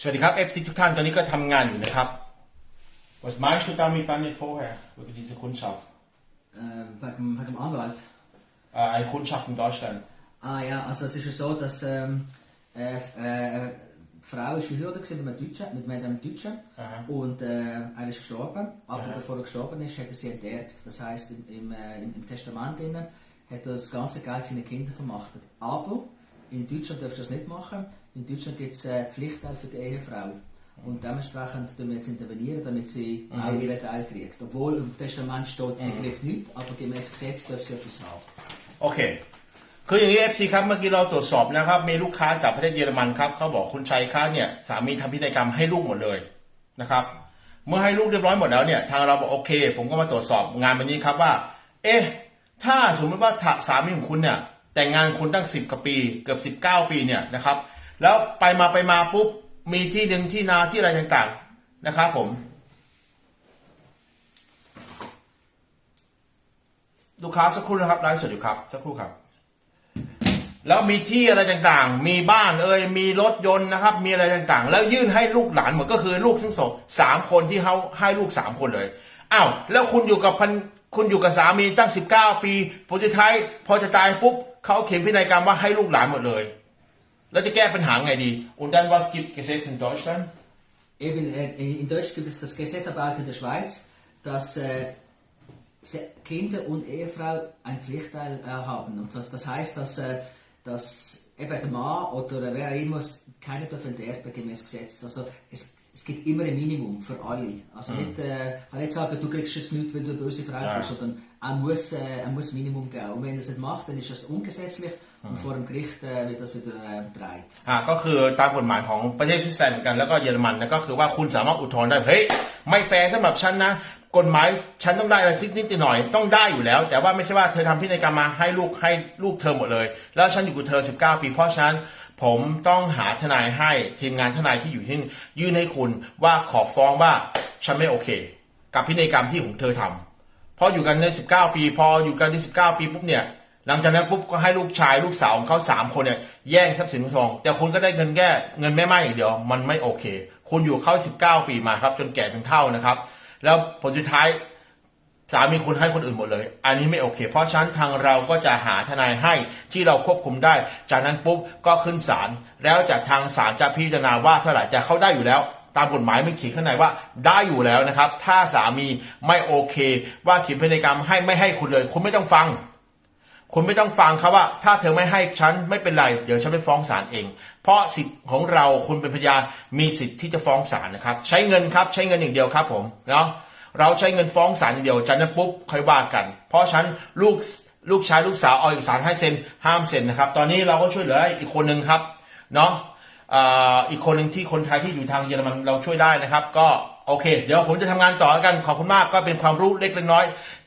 สวัสดีครับ FC ทุกท่านตอนนี้ก็ทำงานอยู่นะครับ Was meinst du damit dann nicht vorher über diese Kundschaft? Äh, wegen, wegen dem Anwalt. Äh, eine Kundschaft in Deutschland. Ah ja, also es ist ja so, dass ähm, äh, äh, die Frau ist verheiratet gewesen mit einem Deutschen, mit einem Deutschen Aha. und äh, er ist gestorben, aber bevor er gestorben ist, hat er sie enterbt. Das heißt im, im, äh, im, im Testament drinnen hat er das ganze Geld seinen Kindern vermachtet. Aber in Deutschland darfst du das nicht machen. In Deutschland gibt es äh, Pflichtteil für die Ehefrau. Und dementsprechend tun wir jetzt intervenieren, damit sie auch ihren Teil kriegt. Obwohl im Testament steht, sie kriegt nichts, aber gemäß Gesetz darf sie etwas haben. โอเคคืออย่างนี้ FC ครับเมื่อกี้เราตรวจสอบนะครับ มีลูกค้าจากประเทศเยอรมันครับเขาบอกคุณชัยค้าเนี่ยสามีทำพินัยกรรมให้ลูกหมดเลยนะครับเมื่อให้ลูกเรียบร้อยหมดแล้วเนี่ยทางเราบอกโอเค ผมก็มาตรวจสอบงานวันนี้ครับว่า เอ๊ะถ้าสมมติว่าถ้าสามีของคุณเนี่ย แต่งงานคุณตั้ง10กว่าปี เกือบ19ปีเนี่ยนะครับ แล้วไปมาไปมาปุ๊บมีที่ดินที่นาที่อะไรต่างๆนะครับผม ลูกค้าสักครู่นะครับไลฟ์สดอยู่ครับสักครู่ครับแล้วมีที่อะไรต่างๆ มีบ้านเอ่ย มีรถยนต์นะครับ มีอะไรต่างๆ แล้วยื่นให้ลูกหลานหมดก็คือลูกทั้งสองสามคนที่เขาให้ลูกสามคนเลย อ้าว แล้วคุณอยู่กับพันคุณอยู่กับสามีตั้งสิบเก้าปีผลสุดท้ายพอจะตายปุ๊บ เขาเขียนพินัยกรรมว่าให้ลูกหลานหมดเลย แล้วจะแก้ปัญหาไงดี und dann was gibt Gesetz in Deutschland Eben, äh, in Deutschland gibt es das Gesetz, aber auch in der Schweiz, dass äh, Se- Kinder und Ehefrau einen Pflichtteil äh, haben. Und das, das heißt, dass, äh, dass eben der Mann oder wer auch immer keiner darf enterben gemäß Gesetz. Also es, es gibt immer ein Minimum für alle. Also nicht, äh, kann nicht sagen, du kriegst es nicht, weil du eine böse Frau Ja. bist, sondern er muss, äh, er muss Minimum geben. Und wenn er es nicht macht, dann ist das ungesetzlich und vor dem Gericht äh, wird das wieder äh, bereit. อ่าก็คือตามกฎหมายของประเทศสวิตเซอร์แลนด์เหมือนกันแล้วก็เยอรมันนะก็คือว่าคุณสามารถอุทธรณ์ได้ เฮ้ย ไม่แฟร์สำหรับฉันนะ กฎหมายฉันต้องได้อะไรสักนิดหน่อยต้องได้อยู่แล้ว แต่ว่าไม่ใช่ว่าเธอทำพินัยกรรมมาให้ลูกให้ลูกเธอหมดเลย แล้วฉันอยู่กับเธอ 19 ปีเพราะฉะนั้น ผมต้องหาทนายให้ทีมงานทนายที่อยู่ที่นี่ยื่นให้คุณว่าขอฟ้องว่าฉันไม่โอเค กับพินัยกรรมที่ของเธอทำพออยู่กันใน19 ปี พออยู่กันที่19 ปีปุ๊บเนี่ยหลังจากนั้นปุ๊บก็ให้ลูกชายลูกสาวของเขาสามคนเนี่ยแย่งทรัพย์สินทอง แต่คุณก็ได้เงินแค่เงินแม่ไม้อย่างเดียวมันไม่โอเค คุณอยู่กับเขา19 ปีมาครับ จนแก่เป็นเท่านะครับ แล้วผลสุดท้าย สามีคุณให้คนอื่นหมดเลย อันนี้ไม่โอเค เพราะฉะนั้นทางเราก็จะหาทนายให้ที่เราควบคุมได้ จากนั้นปุ๊บก็ขึ้นศาลแล้วจากทางศาลจะพิจารณาว่าเท่าไหร่จะเข้าได้อยู่แล้ว ตามกฎหมายมันเขียนข้างในว่าได้อยู่แล้วนะครับ ถ้าสามีไม่โอเค ว่าเขียนพินัยกรรมให้ไม่ให้คุณเลย คุณไม่ต้องฟัง คุณไม่ต้องฟังครับว่า ถ้าเธอไม่ให้ฉันไม่เป็นไร เดี๋ยวฉันไปฟ้องศาลเอง เพราะสิทธิ์ของเราคุณเป็นพยานมีสิทธิ์ที่จะฟ้องศาลนะครับ ใช้เงินครับ ใช้เงินอย่างเดียวครับผมเนาะ เราใช้เงินฟ้องศาลอย่างเดียวจากนั้นปุ๊บค่อยว่ากัน เพราะฉันลูกลูกชายลูกสาวเอาเอกสารให้เซ็นห้ามเซ็นนะครับ ตอนนี้เราก็ช่วยเหลืออีกคนหนึ่งครับเนาะอีกคนหนึ่งที่คนไทยที่อยู่ทางเยอรมันเราช่วยได้นะครับ ก็โอเค เดี๋ยวผมจะทำงานต่อกันขอบคุณมากก็เป็นความรู้เล็กเล็กน้อย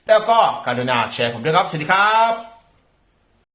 แล้วก็การุณาแชร์ผมด้วยครับสวัสดีครับ